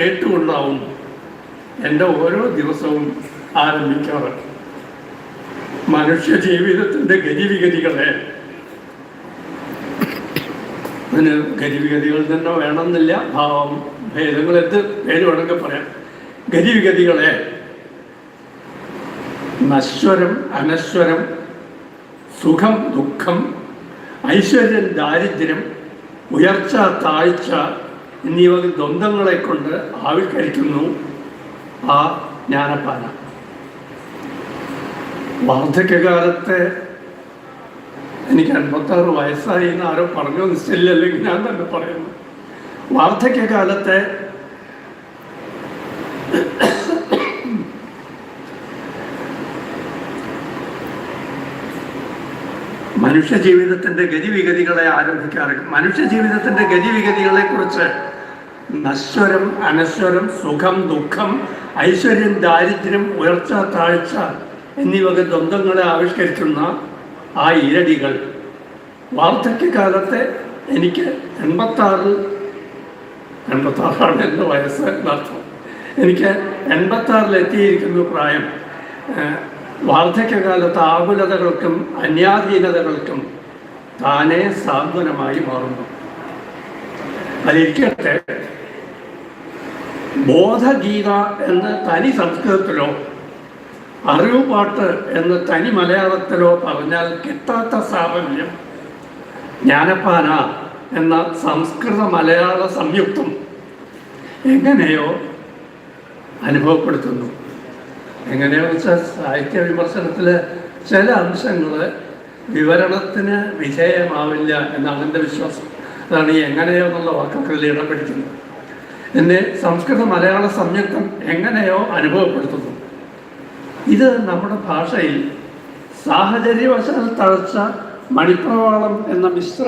കേട്ടുകൊണ്ടാവും എന്റെ ഓരോ ദിവസവും ആരംഭിക്കാറ്. മനുഷ്യ ജീവിതത്തിന്റെ ഗതിവിഗതികളെ. അതിന് ഗതിവിഗതികൾ തന്നെ വേണമെന്നില്ല. ഭാവം ഭേദങ്ങൾ എന്ത് പേര് വേണമെങ്കിൽ പറയാം. ഗതിവിഗതികളെ. നശ്വരം അനശ്വരം സുഖം ദുഃഖം ഐശ്വര്യം ദാരിദ്ര്യം ഉയർച്ച താഴ്ച എന്നീ വക ദ്വന്ദ്ങ്ങളെ കൊണ്ട് ആവിഷ്കരിക്കുന്നു ആ ജ്ഞാനപ്പാന വാർദ്ധക്യകാലത്തെ എനിക്ക് അൻപത്താറ് വയസ്സായി എന്ന് ആരോ പറഞ്ഞു നിശ്ചയില്ലെങ്കിൽ ഞാൻ തന്നെ പറയുന്നു. വാർദ്ധക്യകാലത്തെ മനുഷ്യ ജീവിതത്തിന്റെ ഗതിവിഗതികളെ ആരംഭിക്കാറ് മനുഷ്യ ജീവിതത്തിന്റെ ഗതിവിഗതികളെ കുറിച്ച് നശ്വരം അനശ്വരം സുഖം ദുഃഖം ഐശ്വര്യം ദാരിദ്ര്യം ഉയർച്ച താഴ്ച എന്നീ വക ദ്വന്ദ്ങ്ങളെ ആവിഷ്കരിക്കുന്ന ആ ഇരടികൾ വാർദ്ധക്യകാലത്തെ എനിക്ക് എൺപത്താറ് എൺപത്താറാണ് എന്റെ വയസ്സ് എന്നർത്ഥം. എനിക്ക് എൺപത്താറിൽ എത്തിയിരിക്കുന്ന പ്രായം വാർദ്ധക്യകാലത്ത് ആകുലതകൾക്കും അന്യാധീനതകൾക്കും താനെ സാന്ത്വനമായി മാറുന്നു. അതിരിക്കട്ടെ ബോധഗീത എന്ന് തനി സംസ്കൃതത്തിലോ അറിവ് പാട്ട് എന്ന് തനി മലയാളത്തിലോ പറഞ്ഞാൽ കിട്ടാത്ത സാഫല്യം ജ്ഞാനപ്പാന എന്ന സംസ്കൃത മലയാള സംയുക്തം എങ്ങനെയോ അനുഭവപ്പെടുത്തുന്നു. എങ്ങനെയോ വെച്ചാൽ സാഹിത്യ വിമർശനത്തിൽ ചില അംശങ്ങൾ വിവരണത്തിന് വിധേയമാവില്ല എന്നാണ് എന്റെ വിശ്വാസം. അതാണ് ഈ എങ്ങനെയോ എന്നുള്ള വാക്കുകളിൽ ഇടം പിടിക്കുന്നത്. എന്നെ സംസ്കൃത മലയാള സംയുക്തം എങ്ങനെയോ അനുഭവപ്പെടുത്തുന്നു. ഇത് നമ്മുടെ ഭാഷയിൽ സാഹചര്യവശാൽ തഴച്ച മണിപ്രവാളം എന്ന മിശ്ര